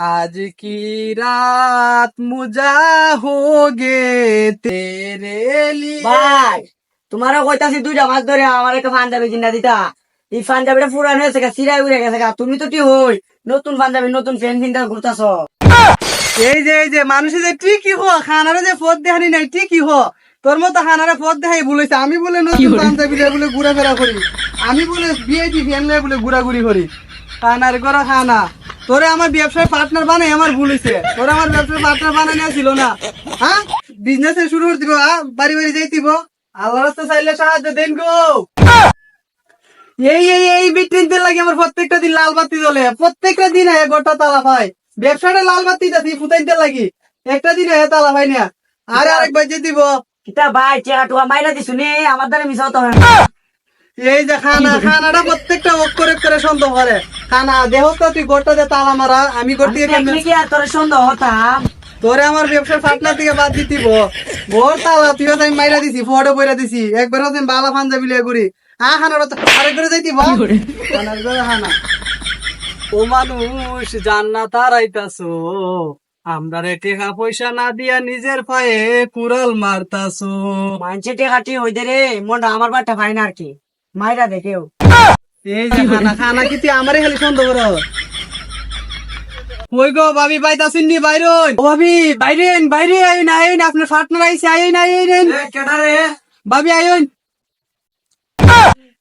आज की रात मुजा हो गे तेरे लिए ভাই তোমারও কইতাছি দুইটা মাছ ধরে আমার একটা পাঞ্জাবি কিনা দিতা এই পাঞ্জাবিটা পুরান হয়েছে গা চিরাই উড়ে গেছে গা তুমি তো ঠিক হই নতুন পাঞ্জাবি নতুন ফ্যান কিনতে ঘুরতাছ এই যে এই যে মানুষে যে ঠিকই হো খানারে যে পথ দেখানি নাই ঠিকই হো তোর মতো খানারে পথ দেখাই বলেছে আমি বলে নতুন পাঞ্জাবি লয়ে বলে ঘোরাফেরা করি আমি বলে বিআইপি ফ্যান লয়ে বলে ঘোরাঘুরি করি খানার করা খানা তোরে আমার ব্যবসায় পার্টনার বানাই আমার ভুলেছে তোরে আমার ব্যবসায় পার্টনার বানানো ছিল না। হ্যাঁ? বিজনেস শুরু করে দিব হ্যাঁ? বাড়ি বাড়ি যাই দিব। আল্লাহ রাস্তা চাইলে সাহায্য দেন গো। এই এই এই বিট্রিন তেল লাগে আমার প্রত্যেকটা দিন লাল বাতি জ্বলে। প্রত্যেকটা দিন আয় গোটা তালা পাই ব্যবসাটা লাল বাতি দাসি ফুটাইন তেল লাগি। একটা দিন আয় তালা ভাই না। আরে আরেকবার যে দিব। কিতা ভাই চেহারা মাইরা দিছু নে আমার দ্বারা মিশাও তো এই যে খানা খানাটা প্রত্যেকটা ওক করে করে সন্দেহ করে। খানা দেহ তো তুই গোটা দে তালা মারা আমি গোট দিয়ে কেমনে কি আর তোর সন্দেহ হতাম। তোরে আমার ব্যবসার পার্টনার থেকে বাদ দিতিব তালা তুই আমি মাইরা দিছি ফটো বইরা দিছি। একবার হচ্ছে বালা পাঞ্জাবি লিয়ে ঘুরি। খানা আরেক করে? যাইতিব করে ও মানুষ জান্নাত হারাইতাছো আমরা রে টাকা পয়সা না দিয়া নিজের পায়ে কুড়াল মারতাছো। মানছে টেকাটি হই দে রে মনটা আমার বাট্টা পাই না আর কি। মাইরা দেখেও এই যে খানা খানা কি তুই আমারে খালি সন্দেহ কর। ওই গো ভাবি বাইরন? ও ভাবি বাইরেন বাইরে আইন আইন আপনার পার্টনার আইছে আইন আইন কেডারে ভাবি আইন।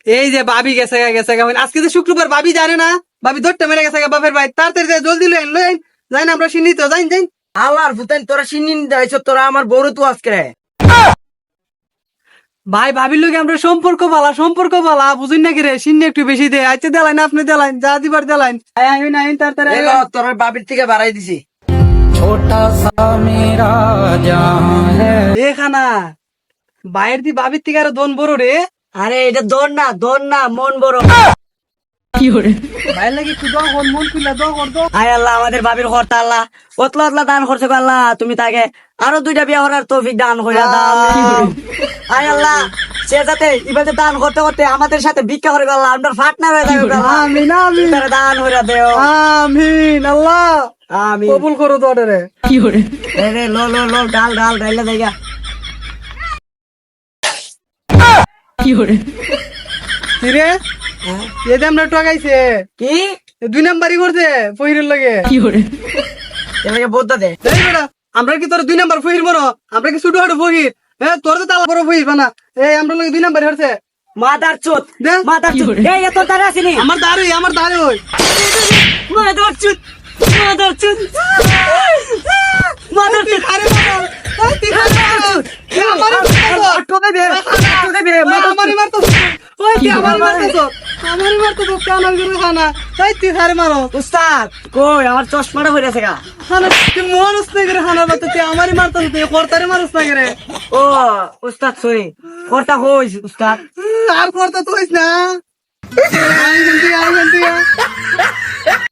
এই যে ভাবি গেছে গেছে। আজকে তো শুক্রবার ভাবি জানে না। ভাবি দৌড়টা মেরে গেছে বাপের ভাই। তাড়াতাড়ি জলদি লেন লেন যাই না আমরা সিন্নি তো যাইন যাইন। আল্লাহর ফুতেন তোরা দাইছ তোরা আমার বড় তো আজকে। ভাই ভাবির লোক আমরা সম্পর্ক বালা সম্পর্ক বালা বুঝুন নাকি রে? সিন্নি একটু বেশি দে। আচ্ছা দেলাইন আপনি দেলাইন যা দিবার দেলাইন। আইন আইন তাড়াতাড়ি আইন। তোর বাবির থেকে বাড়াই দিছি। বাইরের দি বাবির থেকে আরও দন বড় রে। আরে এটা দন না দন না মন বড়। আয় আল্লাহ আমাদের বাবির কর্তা আল্লাহ। অতলা অতলা দান করছে আল্লাহ তুমি তাকে আরও দুইটা বিয়া করার তৌফিক দান করে দাও। আয় আল্লাহ সে যাতে দান করতে করতে আমাদের সাথে ভিক্ষা করে আল্লাহ আমরা ফাট না হয়ে যাবে আমিন আমিন। তারা দান করে দেও। আমিন আল্লাহ। আমি কবুল করো তো অর্ডারে রে লো লো লো ডাল ডাল ডাইলে দেগা কিরে আমরা টকাইছে কি? এ দুই নাম্বারই করছে ফহিরের লগে। এলাকে বোদ্ধা দে এই বেটা আমরা কি তোর দুই নাম্বার ফহির মনো আমরা কি ছোট হাটো ফহির হ্যাঁ তোর তো তালা বড় ফহির বানা। এই আমরা লগে দুই নাম্বার হচ্ছে। মাদার চোত। দে। মাদার চোত। এই এত তারা আসেনি আমার দাঁড়ি আমার দাঁড়ি ওই। মাদার চোত। মাদার চোত। মাদার চোত। আরে বাবা, এই তুই খালি মারো। তুই আমারই মারতেছো। টোকে দে। টোকে দে ওই আমারই মারতেছো। আমারই মারতেছো। আমারই মারতেছো, কানার করে খানা। তাই তুই হারে মারো। উস্তাদ কই আমার চশমাটা হয়ে গেছে গা খানা, তুই মরস না করে খানা বাচ্চা, তুই আমারই মারতেছো, তুই কর্তারে মারস না করে। ও উস্তাদ সরি কর্তা হইস উস্তাদ আর কর্তা তো হইস না। আই শান্তি, আই আই।